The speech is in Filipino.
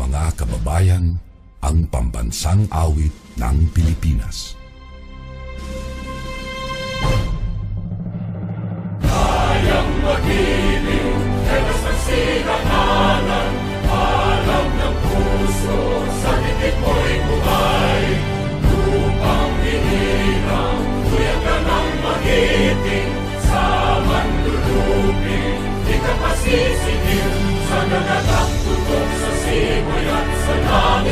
mga kababayan ang pambansang awit ng Pilipinas. Kayang mag-ibig, kaya sa sinakanan, alam ng puso, sa titik mo'y buhay. Lupang hinirang, kuya ka ng magiting, sa manlulupin, di ka pasisingin sa nanatay. Siguranza,